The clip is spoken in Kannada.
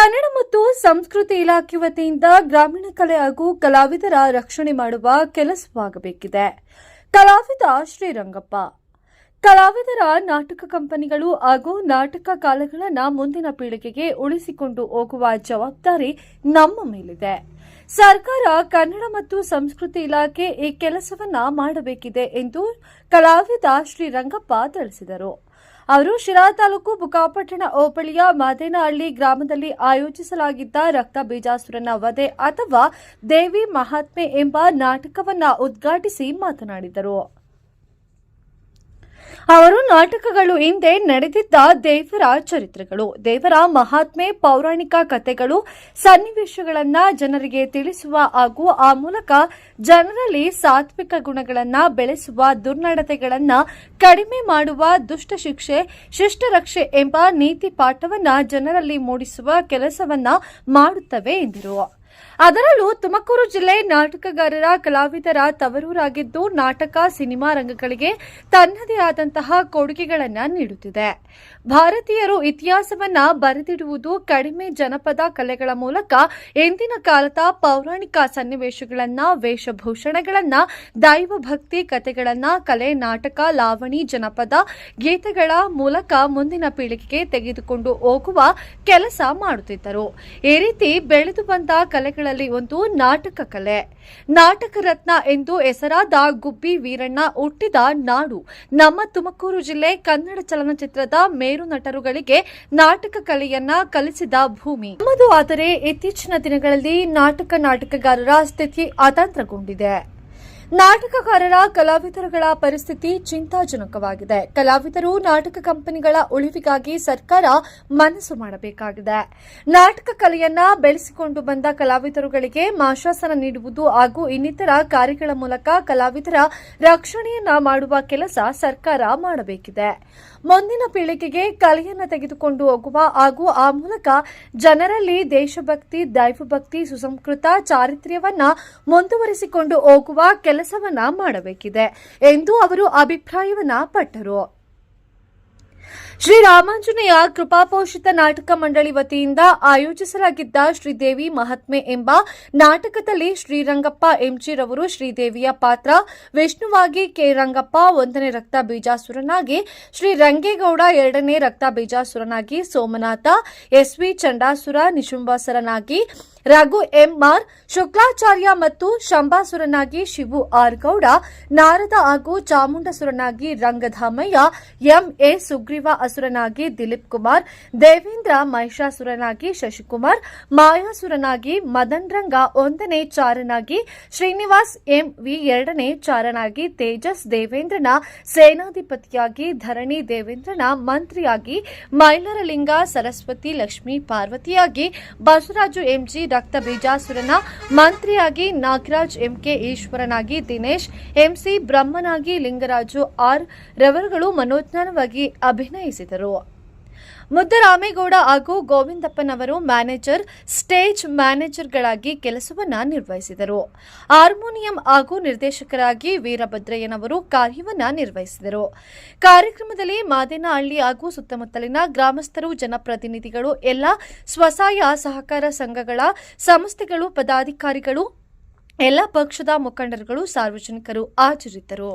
ಕನ್ನಡ ಮತ್ತು ಸಂಸ್ಕೃತಿ ಇಲಾಖೆ ವತಿಯಿಂದ ಗ್ರಾಮೀಣ ಕಲೆ ಹಾಗೂ ಕಲಾವಿದರ ರಕ್ಷಣೆ ಮಾಡುವ ಕೆಲಸವಾಗಬೇಕಿದೆ. ಕಲಾವಿದ ಶ್ರೀರಂಗಪ್ಪ ಕಲಾವಿದರ ನಾಟಕ ಕಂಪನಿಗಳು ಹಾಗೂ ನಾಟಕ ಕಾಲಗಳನ್ನು ಮುಂದಿನ ಪೀಳಿಗೆಗೆ ಉಳಿಸಿಕೊಂಡು ಹೋಗುವ ಜವಾಬ್ದಾರಿ ನಮ್ಮ ಮೇಲಿದೆ. ಸರ್ಕಾರ ಕನ್ನಡ ಮತ್ತು ಸಂಸ್ಕೃತಿ ಇಲಾಖೆ ಈ ಕೆಲಸವನ್ನ ಮಾಡಬೇಕಿದೆ ಎಂದು ಕಲಾವಿದ ಶ್ರೀರಂಗಪ್ಪ ತಿಳಿಸಿದರು. ಅವರು ಶಿರಾ ತಾಲೂಕು ಬುಕಾಪಟ್ಟಣ ಹೋಬಳಿಯ ಮಾದೇನಹಳ್ಳಿ ಗ್ರಾಮದಲ್ಲಿ ಆಯೋಜಿಸಲಾಗಿದ್ದ ರಕ್ತ ಬೀಜಾಸುರನ ವಧೆ ಅಥವಾ ದೇವಿ ಮಹಾತ್ಮೆ ಎಂಬ ನಾಟಕವನ್ನು ಉದ್ಘಾಟಿಸಿ ಮಾತನಾಡಿದರು. ಅವರು ನಾಟಕಗಳು ಹಿಂದೆ ನಡೆದಿದ್ದ ದೇವರ ಚರಿತ್ರೆಗಳು, ದೇವರ ಮಹಾತ್ಮೆ ಪೌರಾಣಿಕ ಕಥೆಗಳು, ಸನ್ನಿವೇಶಗಳನ್ನ ಜನರಿಗೆ ತಿಳಿಸುವ ಹಾಗೂ ಆ ಮೂಲಕ ಜನರಲ್ಲಿ ಸಾತ್ವಿಕ ಗುಣಗಳನ್ನ ಬೆಳೆಸುವ ದುರ್ನಡತೆಗಳನ್ನ ಕಡಿಮೆ ಮಾಡುವ ದುಷ್ಟ ಶಿಕ್ಷೆ ಶಿಷ್ಟರಕ್ಷೆ ಎಂಬ ನೀತಿ ಪಾಠವನ್ನ ಜನರಲ್ಲಿ ಮೂಡಿಸುವ ಕೆಲಸವನ್ನ ಮಾಡುತ್ತವೆ ಎಂದರು. ಅದರಲ್ಲೂ ತುಮಕೂರು ಜಿಲ್ಲೆ ನಾಟಕಗಾರರ, ಕಲಾವಿದರ ತವರೂರಾಗಿದ್ದು ನಾಟಕ, ಸಿನಿಮಾ ರಂಗಗಳಿಗೆ ತನ್ನದೇ ಆದಂತಹ ಕೊಡುಗೆಗಳನ್ನು ನೀಡುತ್ತಿದೆ. ಭಾರತೀಯರು ಇತಿಹಾಸವನ್ನ ಬರೆದಿಡುವುದು ಕಡಿಮೆ ಜನಪದ ಕಲೆಗಳ ಮೂಲಕ ಎಂದಿನ ಕಾಲದ ಪೌರಾಣಿಕ ಸನ್ನಿವೇಶಗಳನ್ನ, ವೇಷಭೂಷಣಗಳನ್ನ, ದೈವಭಕ್ತಿ ಕಥೆಗಳನ್ನ, ಕಲೆ, ನಾಟಕ, ಲಾವಣಿ, ಜನಪದ ಗೀತೆಗಳ ಮೂಲಕ ಮುಂದಿನ ಪೀಳಿಗೆಗೆ ತೆಗೆದುಕೊಂಡು ಹೋಗುವ ಕೆಲಸ ಮಾಡುತ್ತಿದ್ದರು. ಈ ರೀತಿ ಬೆಳೆದು ಬಂದ ಕಲೆಗಳಲ್ಲಿ ಒಂದು ನಾಟಕ ಕಲೆ. ನಾಟಕ ರತ್ನ ಎಂದು ಹೆಸರಾದ ಗುಬ್ಬಿ ವೀರಣ್ಣ ಹುಟ್ಟಿದ ನಾಡು. ನಮ್ಮ ತುಮಕೂರು ಜಿಲ್ಲೆ ಕನ್ನಡ ಚಲನಚಿತ್ರದ ಮೇರು ನಟರುಗಳಿಗೆ ನಾಟಕ ಕಲೆಯನ್ನ ಕಲಿಸಿದ ಭೂಮಿ. ನಮ್ಮದು ಆದರೆ ಇತ್ತೀಚಿನ ದಿನಗಳಲ್ಲಿ ನಾಟಕ ನಾಟಕಗಾರರ ಸ್ಥಿತಿ ಅತಂತ್ರಗೊಂಡಿದೆ ನಾಟಕಕಾರರ, ಕಲಾವಿದರುಗಳ ಪರಿಸ್ಥಿತಿ ಚಿಂತಾಜನಕವಾಗಿದೆ. ಕಲಾವಿದರು, ನಾಟಕ ಕಂಪನಿಗಳ ಉಳಿವಿಗಾಗಿ ಸರ್ಕಾರ ಮನಸ್ಸು ಮಾಡಬೇಕಾಗಿದೆ. ನಾಟಕ ಕಲೆಯನ್ನ ಬೆಳೆಸಿಕೊಂಡು ಬಂದ ಕಲಾವಿದರುಗಳಿಗೆ ಮಾಶಾಸನ ನೀಡುವುದು ಹಾಗೂ ಇನ್ನಿತರ ಕಾರ್ಯಗಳ ಮೂಲಕ ಕಲಾವಿದರ ರಕ್ಷಣೆಯನ್ನ ಮಾಡುವ ಕೆಲಸ ಸರ್ಕಾರ ಮಾಡಬೇಕಿದೆ. ಮುಂದಿನ ಪೀಳಿಗೆಗೆ ಕಲೆಯನ್ನು ತೆಗೆದುಕೊಂಡು ಹೋಗುವ ಹಾಗೂ ಆ ಮೂಲಕ ಜನರಲ್ಲಿ ದೇಶಭಕ್ತಿ, ದೈವಭಕ್ತಿ, ಸುಸಂಸ್ಕೃತ ಚಾರಿತ್ರ್ಯವನ್ನ ಮುಂದುವರಿಸಿಕೊಂಡು ಹೋಗುವ ಕೆಲಸವನ್ನ ಮಾಡಬೇಕಿದೆ ಎಂದು ಅವರು ಅಭಿಪ್ರಾಯವನ್ನ ಪಟ್ಟರು. ಶ್ರೀರಾಮಾಂಜನೇಯ ಕೃಪಾಪೋಷಿತ ನಾಟಕ ಮಂಡಳಿ ವತಿಯಿಂದ ಆಯೋಜಿಸಲಾಗಿದ್ದ ಶ್ರೀದೇವಿ ಮಹಾತ್ಮೆ ಎಂಬ ನಾಟಕದಲ್ಲಿ ಶ್ರೀರಂಗಪ್ಪ ಎಂಜಿರವರು ಶ್ರೀದೇವಿಯ ಪಾತ್ರ, ವಿಷ್ಣುವಾಗಿ ಕೆ ರಂಗಪ್ಪ ಒಂದನೇ ರಕ್ತ ಬೀಜಾಸುರನಾಗಿ, ಶ್ರೀ ರಂಗೇಗೌಡ ಎರಡನೇ ರಕ್ತ ಬೀಜಾಸುರನಾಗಿ ಸೋಮನಾಥ ಎಸ್ವಿ ಚಂಡಾಸುರ ನಿಶುಂಬಾಸರನಾಗಿ ರಘು ಎಂಆರ್, ಶುಕ್ಲಾಚಾರ್ಯ ಮತ್ತು ಶಂಭಾಸುರನಾಗಿ ಶಿವು ಆರ್ ಗೌಡ ನಾರದ ಹಾಗೂ ಚಾಮುಂಡಸುರನಾಗಿ ರಂಗಧಾಮಯ್ಯ, ಎಂಎ ಸುಗ್ರೀವ ಅಸುರನಾಗಿ ದಿಲೀಪ್ ಕುಮಾರ್, ದೇವೇಂದ್ರ ಮಹಿಷಾಸುರನಾಗಿ ಶಶಿಕುಮಾರ್, ಮಾಯಾಸುರನಾಗಿ ಮದನ್ ರಂಗ ಒಂದನೇ ಚಾರನಾಗಿ ಶ್ರೀನಿವಾಸ್ ಎಂ ವಿ ಎರಡನೇ ಚಾರನಾಗಿ ತೇಜಸ್ ದೇವೇಂದ್ರನ ಸೇನಾಧಿಪತಿಯಾಗಿ ಧರಣಿ ದೇವೇಂದ್ರನ ಮಂತ್ರಿಯಾಗಿ ಮೈಲರಲಿಂಗ, ಸರಸ್ವತಿ ಲಕ್ಷ್ಮೀ ಪಾರ್ವತಿಯಾಗಿ ಬಸವರಾಜು ಎಂಜಿ ರಕ್ತ ಬೀಜಾಸುರನ ಮಂತ್ರಿಯಾಗಿ ನಾಗರಾಜ್ ಎಂಕೆ ಈಶ್ವರನಾಗಿ ದಿನೇಶ್ ಎಂಸಿ ಬ್ರಹ್ಮನಾಗಿ ಲಿಂಗರಾಜು ಆರ್ ರವರುಗಳು ಮನೋಜ್ಞಾನವಾಗಿ ಅಭಿನಯಿಸಿದರು. ಮುದ್ದರಾಮೇಗೌಡ ಹಾಗೂ ಗೋವಿಂದಪ್ಪನವರು ಮ್ಯಾನೇಜರ್, ಸ್ಟೇಜ್ ಮ್ಯಾನೇಜರ್ಗಳಾಗಿ ಕೆಲಸವನ್ನು ನಿರ್ವಹಿಸಿದರು. ಹಾರ್ಮೋನಿಯಂ ಹಾಗೂ ನಿರ್ದೇಶಕರಾಗಿ ವೀರಭದ್ರಯ್ಯನವರು ಕಾರ್ಯವನ್ನು ನಿರ್ವಹಿಸಿದರು. ಕಾರ್ಯಕ್ರಮದಲ್ಲಿ ಮಾದೇನಹಳ್ಳಿ ಹಾಗೂ ಸುತ್ತಮುತ್ತಲಿನ ಗ್ರಾಮಸ್ಥರು, ಜನಪ್ರತಿನಿಧಿಗಳು, ಎಲ್ಲ ಸ್ವಸಹಾಯ ಸಹಕಾರ ಸಂಘಗಳ ಸಂಸ್ಥೆಗಳು, ಪದಾಧಿಕಾರಿಗಳು, ಎಲ್ಲ ಪಕ್ಷದ ಮುಖಂಡರುಗಳು, ಸಾರ್ವಜನಿಕರು ಹಾಜರಿದ್ದರು.